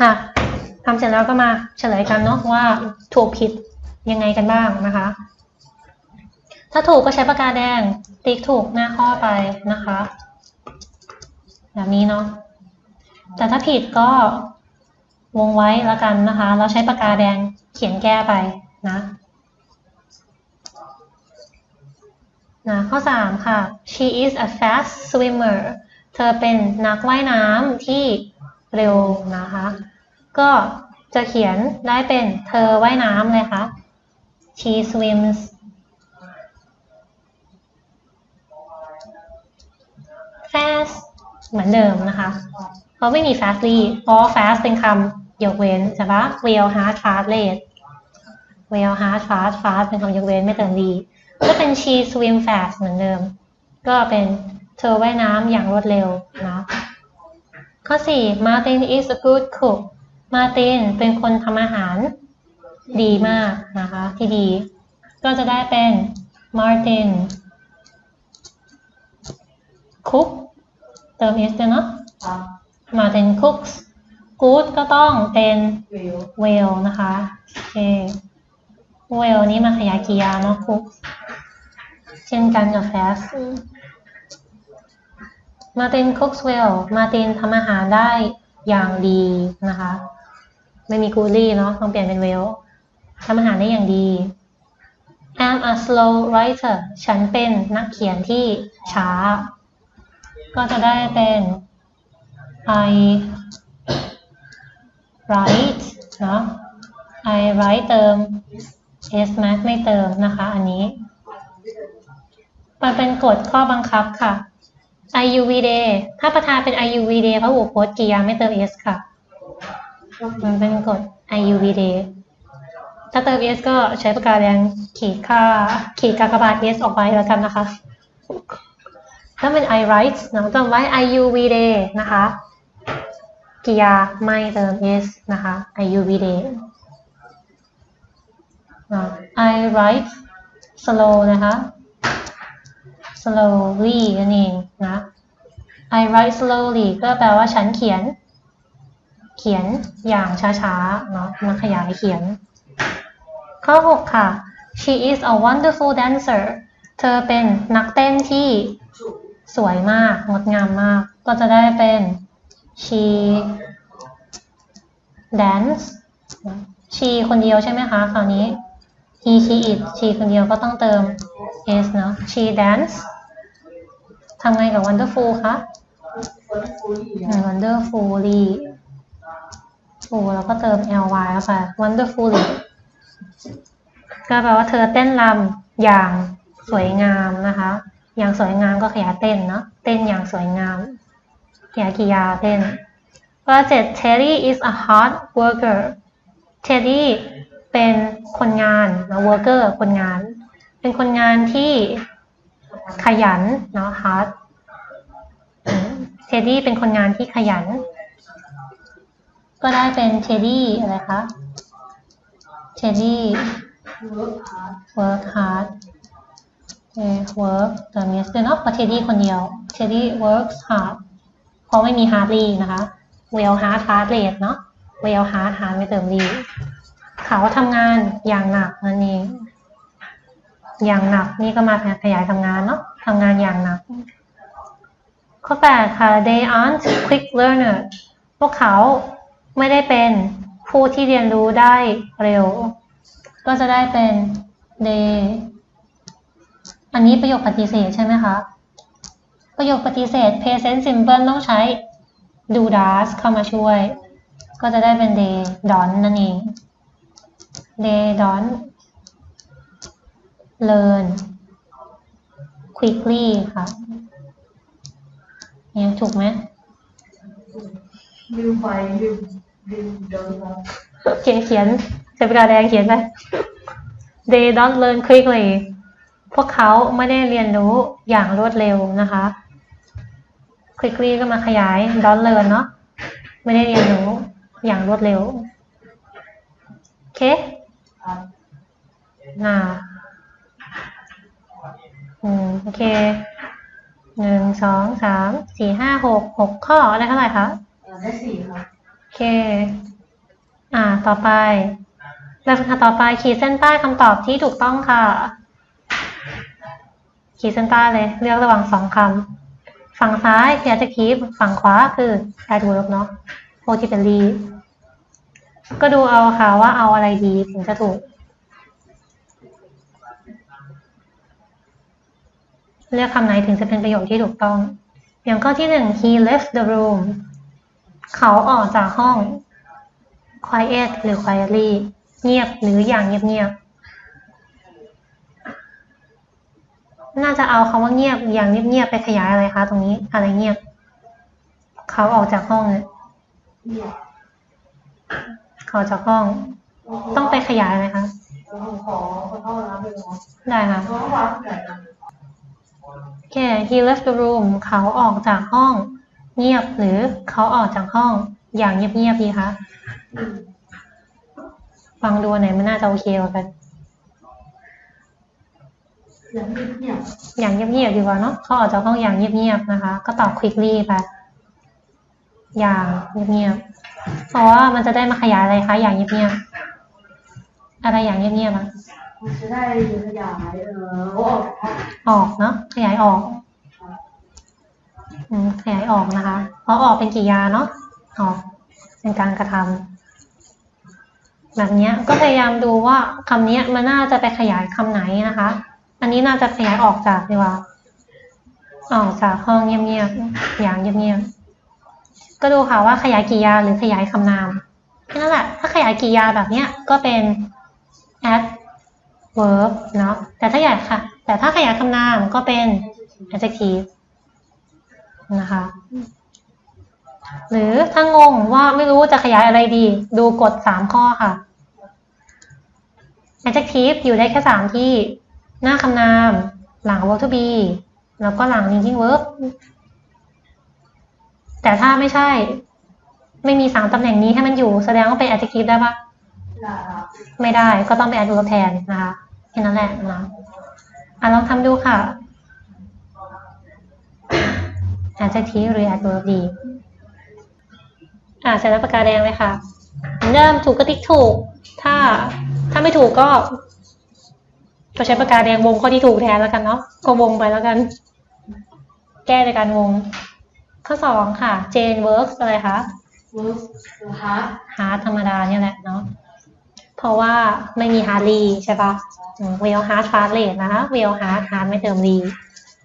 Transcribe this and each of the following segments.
ค่ะทำเสร็จแล้วก็มาเฉลยกันเนาะว่าถูกผิดยังไงกันบ้างนะคะ ถ้าถูกก็ใช้ปากกาแดงติ๊กถูกหน้าข้อไปนะคะ แบบนี้เนาะแต่ถ้าผิดก็วงไว้แล้วกันนะคะแล้วใช้ปากกาแดงเขียนแก้ไปนะนะข้อ 3 ค่ะ she is a fast swimmer เธอเป็นนักว่ายน้ำที่ เร็วนะคะ ก็จะเขียนได้เป็นเธอว่ายน้ำเลยค่ะ she swims fast เหมือนเดิมนะคะ เพราะไม่มี fastly เพราะ fast เป็นคำยกเว้นใช่ปะ will hard fast late will hard fast fast เป็นคำยกเว้นไม่เติม d ก็เป็น she swim fast เหมือนเดิม ก็เป็นเธอว่ายน้ำอย่างรวดเร็วนะ ข้อ 4 Martin is a good cook Martin เป็นคนทำอาหารดีมากนะคะ ที่ดี ก็จะได้เป็น Martin cook เติม s ด้วยเนาะ Martin cooks good ก็ต้องเป็น well นะคะ โอเค well นี้มาขยายกริยาเนาะ cook เช่นกันกับ fast มาติน cooks well มาตินทำอาหารได้อย่างดีนะคะ ไม่มี goodly เนาะต้องเปลี่ยนเป็น well ทำอาหารได้อย่างดี I'm a slow writer ฉันเป็นนักเขียนที่ช้า ก็จะได้เป็น I write เนาะ I write เติม s ไหมไม่เติมนะคะ อันนี้ มันเป็นกฎข้อบังคับค่ะ IUVD ถ้าประธานเป็น IUVD พระหูพจน์กริยาไม่เติม s ค่ะ มันเป็นกฎ IUVD ถ้าเติม s ก็ใช้ปากกาแดงขีดค่า ขีดกากบาท s ออกไปแล้วกันนะคะ ถ้าเป็น I write เนอะจำไว้ IUVD นะคะกริยาไม่เติม s นะคะ IUVD อ่า I write slow นะคะ slowly นั่นเองนะ I write slowly ก็แปลว่าฉันเขียน เขียนอย่างช้าๆเนาะมาขยายเขียน ข้อ 6 ค่ะ she is a wonderful dancer เธอเป็นนักเต้นที่สวยมาก งดงามมาก ก็จะได้เป็น she dance she คนเดียวใช่ไหมคะ คราวนี้ he she it she คนเดียวก็ต้องเติม s เนอะ she dance ทำไงกับ wonderful คะคนคุยอืม wonderfully แล้วก็เติม ly เข้าไป wonderfully ก็แปลว่าเธอเต้นรำอย่างสวยงามนะคะ อย่างสวยงามก็ขยายเต้นเนาะ เต้นอย่างสวยงามขยายกิริยาเต้นข้อเจ็ด Terry is a hard worker Terry เป็นคนงานนะ worker คนงาน เป็นคนงานที่ ขยันเนาะ hard เทดดี้เป็นคนงานที่ขยัน ก็ได้เป็นเทดดี้อะไรคะเทดดี้ work hard เอ work เติม yes ด้วยเนาะเพระเทดดี้คนเดียวเทดดี้ works hard เพราะไม่มี hardly นะคะ well hard hard late เนาะ well hard hard ไม่เติม ly เขาทำงานอย่างหนักนั่นเอง อย่างหนัก นี่ก็มาขยายทำงานเนาะทำงานอย่างหนัก ข้อ8ค่ะ they aren't quick learner พวกเขาไม่ได้เป็นผู้ที่เรียนรู้ได้เร็ว ก็จะได้เป็น they อันนี้ประโยคปฏิเสธใช่ไหมคะ ประโยคปฏิเสธ present simple ต้องใช้ do does เข้ามาช่วย ก็จะได้เป็น they don't นั่นเอง they don't learn quickly ค่ะเนี่ยถูกไหมลืมไปลืมลืมเดินมาเขียนเขียนใช้ปากกาแดงเขียนไป they don't learn quickly พวกเขาไม่ได้เรียนรู้อย่างรวดเร็วนะคะ quickly ก็มาขยาย don't learn เนาะไม่ได้เรียนรู้อย่างรวดเร็ว โอเคครับน่า อืมโอเคหนึ่งสองสามสี่ห้าหกหกข้อได้เท่าไหร่คะเอ่อได้สี่ครับโอเค อ่า ต่อไปแบบฝึกหัดต่อไปขีดเส้นใต้คำตอบที่ถูกต้องค่ะ ขีดเส้นใต้เลย เลือกระหว่างสองคำฝั่งซ้ายคือ adjective ฝั่งขวาคือ adverb เนาะโพธิเป็นรีก็ดูเอาค่ะว่าเอาอะไรดีถึงจะถูก เลือกคำไหนถึงจะเป็นประโยคที่ถูกต้อง อย่างข้อที่หนึ่ง he left the room เขาออกจากห้อง quiet หรือ quietly เงียบหรืออย่างเงียบๆ น่าจะเอาคำว่าเงียบอย่างเงียบๆไปขยายอะไรคะตรงนี้อะไรเงียบ เขาออกจากห้องเนี่ยเนี่ยเขาออกจากห้อง ต้องไปขยายอะไรคะเราขอขอโทษนะเป็นหมอได้ค่ะเพราะว่าเกิดอะ ไรโอเค he left the room เขาออกจากห้อง เงียบหรือเขาออกจากห้อง อย่างเงียบๆดีคะฟังดูไหนมันน่าจะโอเคกว่ากันอย่างเนี่ยอย่างเงียบๆดีกว่าเนาะเขาออกจากห้องอย่างเงียบๆนะคะ ก็ตอบ quickly ไปอย่างเงียบๆเพราะว่ามันจะได้มาขยายอะไรคะอย่างเงียบๆอะไรอย่างเงียบๆอะ มันจะได้ขยายเออออกจากห้องออกเนาะขยายออกอืมขยายออกนะคะ เพราะออกเป็นกริยาเนาะออกเป็นการกระทำแบบนี้ก็พยายามดูว่าคำนี้มันน่าจะไปขยายคำไหนนะคะ อันนี้น่าจะขยายออกจากดีกว่าออกจากห้องเงียบๆอย่างเงียบๆก็ดูค่ะว่าขยายกริยาหรือขยายคำนามแค่นั้นแหละถ้าขยายกริยาแบบเนี้ยก็เป็น add adverb เนาะแต่ถ้าอยากค่ะ แต่ถ้าขยายคำนามก็เป็น adjective นะคะ หรือถ้างงว่าไม่รู้จะขยายอะไรดี ดูกฎสามข้อค่ะ adjective อยู่ได้แค่สามที่ หน้าคำนาม หลัง verb to be แล้วก็หลัง linking verb แต่ถ้าไม่ใช่ ไม่มีสามตำแหน่งนี้ให้มันอยู่ แสดงว่าเป็น adjective ได้ปะได้ครับไม่ได้ก็ต้องเป็น adverb แทนนะคะ แค่นั้นแหละนะอะลองทำดูค่ะ adjective หรือ adverb ดี อะเสร็จแล้วปากกาแดงเลยค่ะเหมือนเดิมถูกก็ติ๊กถูก ถ้าถ้าไม่ถูกก็ก็ใช้ปากกาแดงวงข้อที่ถูกแทนแล้วกันเนาะก็วงไปแล้วกัน แก้ในการวง ข้อสองค่ะ Jane works อะไรคะเวิร์กฮาร์ดฮาร์ดธรรมดาเนี่ยแหละเนาะ เพราะว่าไม่มีฮาร์ดลีใช่ปะเวลฮาร์ดฟาสเลตนะคะเวลฮาร์ดฮาร์ดไม่เติมลี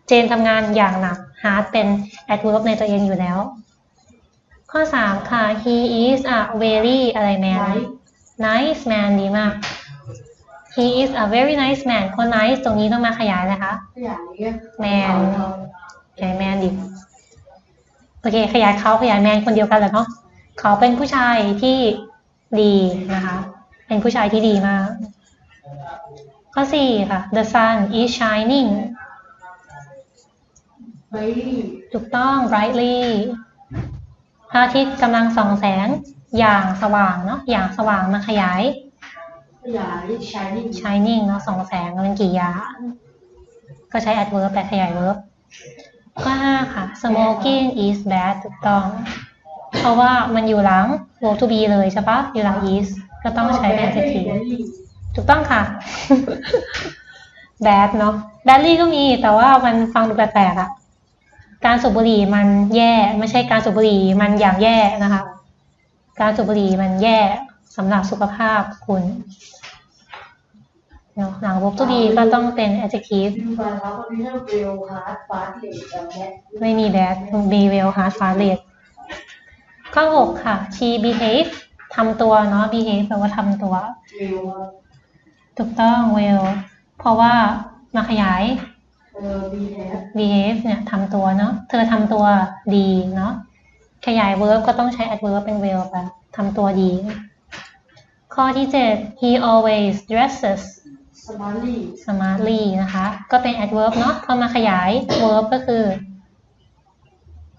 เจนทำงานอย่างหนัก ฮาร์ดเป็น adverb ในตัวเองอยู่แล้ว ข้อสามค่ะ he is a very อะไร man nice man ดีมาก he is a very nice man คน nice ตรงนี้ต้องมาขยายเลยคะขยายเนี่ยแมนขยายแมนดิ โอเค ขยายเขาขยายแมนคนเดียวกันแหละเนาะเขาเป็นผู้ชายที่ดีนะคะ เป็นผู้ชายที่ดีมาก ข้อสี่ค่ะ the sun is shining ถูกต้อง brightly พระอาทิตย์กำลังส่องแสงอย่างสว่างเนาะอย่างสว่างมาขยายขยายชายนิ่ง shining เนาะส่องแสงเป็นกริยาก็ใช้ adverb แปลขยาย verb ข้อห้าค่ะ smoking is bad ถูกต้อง เพราะว่ามันอยู่หลัง verb to be เลยใช่ปะอยู่หลัง is ก็ต้องใช้เป็น adjective ถูกต้องค่ะ bad เนาะ badly ก็มีแต่ว่ามันฟังดูแปลกๆอะการสูบบุหรี่มันแย่ไม่ใช่การสูบบุหรี่มันอย่างแย่นะคะ การสูบบุหรี่มันแย่สำหรับสุขภาพคุณเนาะหลัง verb to be ก็ต้องเป็น adjective ดูไปแล้วก็มีเรื่องเวลฮาร์ดฟาสเลตแบบเนี้ยไม่มี bad มี well hard fast rate ข้อหกค่ะ she behave ทำตัวเนาะ behave แปลว่าทำตัวเวลถูกต้อง well เพราะว่ามาขยายเออบีแฮป behave เนี่ยทำตัวเนาะ เธอทำตัวดีเนาะ ขยาย verb ก็ต้องใช้ adverb เป็น well ไปทำตัวดี ข้อที่เจ็ด he always dresses สมาร์ลี่ smartly นะคะ ก็เป็น adverb เนาะพอมาขยาย verb ก็คือ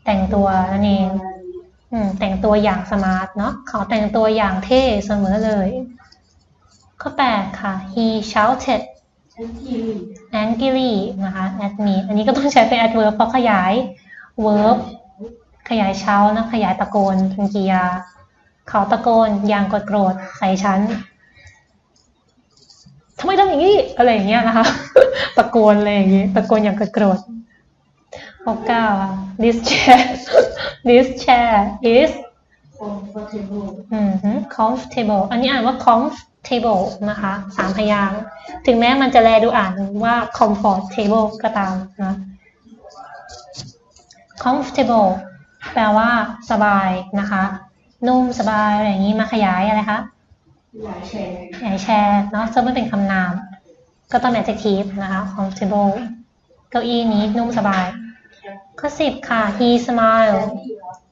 แต่งตัวนั่นเองอืม แต่งตัวอย่างสมาร์ทเนาะเขาแต่งตัวอย่างเท่เสมอเลย ข้อแปดค่ะ he shouted angrily นะคะ at me อันนี้ก็ต้องใช้เป็น adverb เพราะขยาย verb ขยาย shout นะ ขยายตะโกนเป็นกริยา เขาตะโกนอย่างกดโกรธใส่ฉันทำไมทำอย่างนี้ อะไรอย่างเงี้ยนะคะ ตะโกนอะไรอย่างงี้ตะโกนอย่างกดโกรธ ข้อเก้าค่ะ this chair this chair is คอมฟอร์ทเบิลอืมฮึ comfortable อันนี้อ่านว่า comfortable นะคะสามพยางค์ถึงแม้มันจะแลดูอ่านว่า comfortable ก็ตามนะ comfortable แปลว่าสบายนะคะ นุ่มสบายอะไรอย่างนี้มาขยายอะไรคะหลายแชร์ขยายแชร์เนาะซึ่งมันเป็นคำนาม ก็ต้อง adjective นะคะ comfortable เก้าอี้นี้นุ่มสบาย ข้อสิบค่ะ he smiled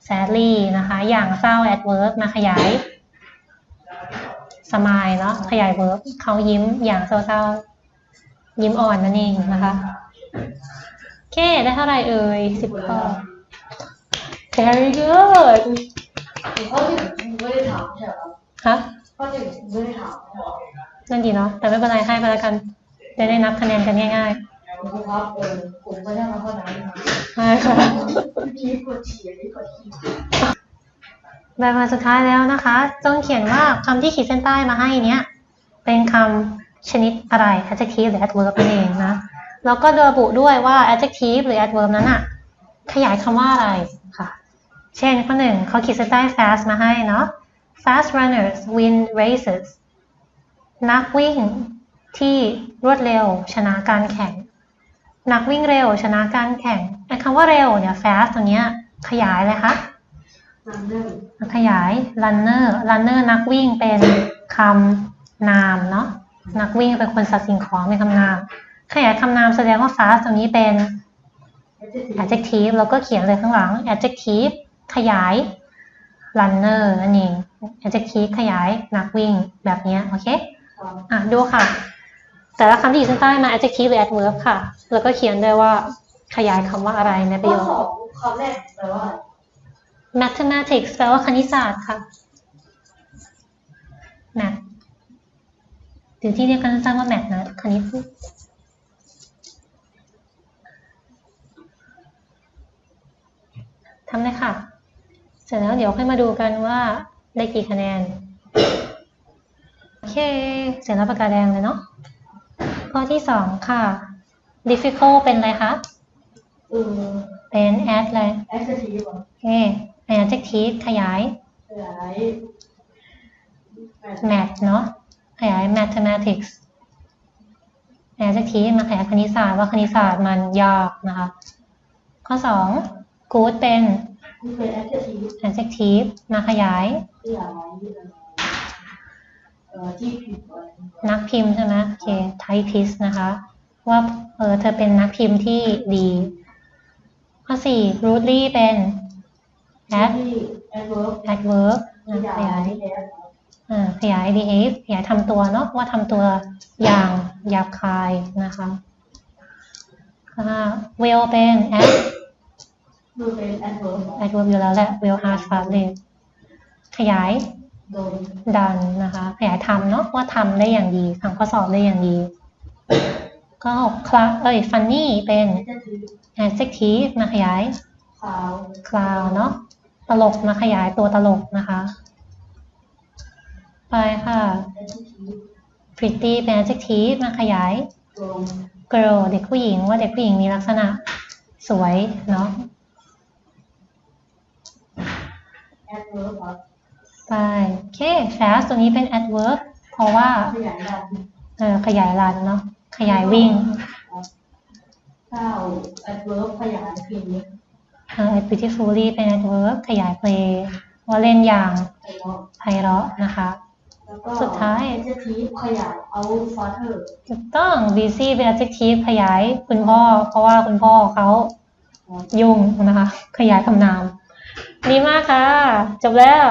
sadly นะคะ อย่างเศร้า adverb มาขยาย smile เนาะขยาย verb เขายิ้มอย่างเศร้าๆ ยิ้มอ่อนนั่นเองนะคะโอเค ได้เท่าไหร่เอ่ยสิบข้อ very good ข้อที่หนึ่งคุณไม่ได้ถามใช่ไหมครับครับข้อที่หนึ่งไม่ได้ถามใช่ไหมนั่นดีเนาะแต่ไม่เป็นไรให้ไปแล้วกันจะได้นับคะแนนกันง่าย ครูครับเออผมก็ได้มาข้อนั้นนะใช่ค่ะเมื่อกี้กดฉี่อันนี้กดฉี่แบบมาสุดท้ายแล้วนะคะต้องเขียนว่าคำที่ขีดเส้นใต้มาให้เนี้ย เป็นคำชนิดอะไร adjective หรือ adverb นั่นเองนะ แล้วก็ระบุด้วยว่า adjective หรือ adverb นั้นอะขยายคำว่าอะไรค่ะ เช่นข้อหนึ่งเขาขีดเส้นใต้ fast มาให้เนาะ fast runners win races นักวิ่งที่รวดเร็วชนะการแข่ง นักวิ่งเร็วชนะการแข่งไอ้คำว่าเร็วเนี่ย fast ตัวเนี้ยขยายเลยคะนันเรื่องขยาย runner runner นักวิ่งเป็นคำนามเนาะนักวิ่งเป็นคนสัตว์สิ่งของเป็นคำนาม ขยายคำนามแสดงว่า fast ตรงนี้เป็น adjective แล้วก็เขียนเลยข้างหลัง adjective ขยาย runner นั่นเอง adjective ขยายนักวิ่งแบบเนี้ยโอเคความอะ ดูค่ะ แต่ละคำที่อยู่เส้นใต้มา adjective หรือ adverb ค่ะ แล้วก็เขียนด้วยว่าขยายคำว่าอะไรในประข้อโยค สองคำแรกแปลว่า mathematics แปลว่าคณิตศาสตร์ค่ะ math หรือที่เรียกกันสั้นๆว่า math นะ คณิต ทำเลยค่ะ เสร็จแล้วเดี๋ยวค่อยมาดูกันว่าได้กี่คะแนน โอเค เสร็จแล้วปากกาแดงเลยเนาะ ข้อที่สองค่ะ difficult เป็นอะไรคะเออเป็น add เลย adjective โอเคเป็น adjective ขยาย ขยาย math เนาะขยาย mathematics adjective มาขยายคณิตศาสตร์ว่าคณิตศาสตร์มันยากนะคะ ข้อสอง good เป็นนี่เป็น adjective adjective มาขยาย ขยายเอ่อ ที่ผิดไว้นักพิมพ์ใช่ไหมโอเค typist นะคะ ว่าเออเธอเป็นนักพิมพ์ที่ดี ข้อสี่ rudely เป็น add ที่ adverb adverb ขนะขยายายที่แล้วอ่าขยาย behave ขยายทำตัวเนาะว่าทำตัวอย่างหยาบคายนะคะอ่า will เป็น add คือเป็น adverb adverb อยู่แล้วแหละ will hard fast l e ขยายโดย done นะคะขยายทำเนาะว่าทำได้อย่างดีทำข้อสอบได้อย่างดี ก็หก cla- เอ้ย funny เป็น adjective มาขยายขาว clown เนาะตลกมาขยายตัวตลกนะคะ ไปค่ะ pretty เป็น adjective มาขยายตรง girl เด็กผู้หญิงว่าเด็กผู้หญิงมีลักษณะสวยเนาะ adverb ไปโอเค fast ตัวนี้เป็น adverb เพราะว่าขยายดันเออขยายรันเนาะขยายวิ่งเก้า adverb ขยายคือเออ beautifully เป็น adverb ขยาย play ว่าเล่นอย่างไอ้เนาะไพเราะนะคะแล้วก็สุดท้าย adjective ขยาย out father ถูกต้อง busy เป็น adjective ขยายคุณพ่อ เพราะว่าคุณพ่อเขายุ่งนะคะ ขยายคำนาม ดีมากค่ะ จบแล้ว